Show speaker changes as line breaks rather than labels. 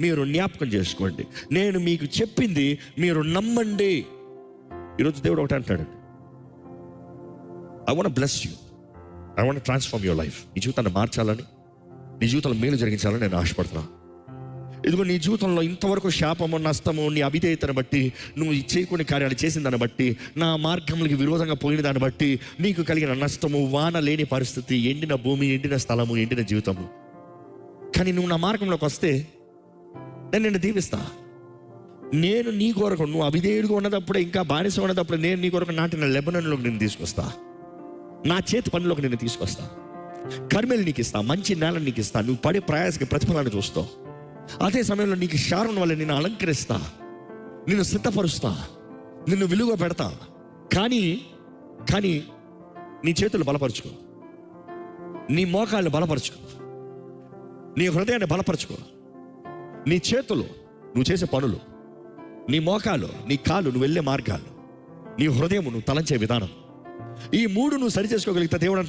మీరు జ్ఞాపకం చేసుకోండి. నేను మీకు చెప్పింది మీరు నమ్మండి. ఈరోజు దేవుడు ఒకటి అంటాడు. I want bless you I want transform your life నీ జీవితాన్ని మార్చాలని నీ జీవితంలో మేలు జరిగించాలని నేను ఆశపడుతున్నా. ఇదిగో నీ జీవితంలో ఇంతవరకు శాపము నష్టము నీ అవిధేయతను బట్టి నువ్వు చేయకుని కార్యాలు చేసిన దాన్ని బట్టి నా మార్గములకి విరోధంగా పోయిన దాన్ని బట్టి నీకు కలిగిన నష్టము వాన లేని పరిస్థితి ఎండిన భూమి ఎండిన స్థలము ఎండిన జీవితము. కానీ నువ్వు నా మార్గంలోకి వస్తే నేను నిన్ను దీవిస్తా. నేను నీ కొరకు నువ్వు అవిధేయుడిగా ఉన్నదప్పుడే ఇంకా బానిస ఉన్నదప్పుడు నేను నీ కొరకు నాటిన లెబనన్లోకి నేను తీసుకొస్తా. నా చేతి పనిలోకి నేను తీసుకొస్తా. కర్మెలు నీకు ఇస్తా మంచి నేల నీకు ఇస్తా నువ్వు పడే ప్రయాసకి ప్రతిఫలాన్ని చూస్తావు. అదే సమయంలో నీకు శారం వల్ల నేను అలంకరిస్తా. నిన్ను సిద్ధపరుస్తా. నిన్ను విలువ పెడతా. కానీ కానీ నీ చేతులు బలపరుచుకో. నీ మోకాళ్ళు బలపరుచుకో. నీ హృదయాన్ని బలపరుచుకో. నీ చేతులు నువ్వు చేసే పనులు నీ మోకాలు నీ కాలు నువ్వు వెళ్ళే మార్గాలు నీ హృదయం నువ్వు తలంచే విధానం. ఈ మూడు నువ్వు సరి చేసుకోగలిగితే దేవుడు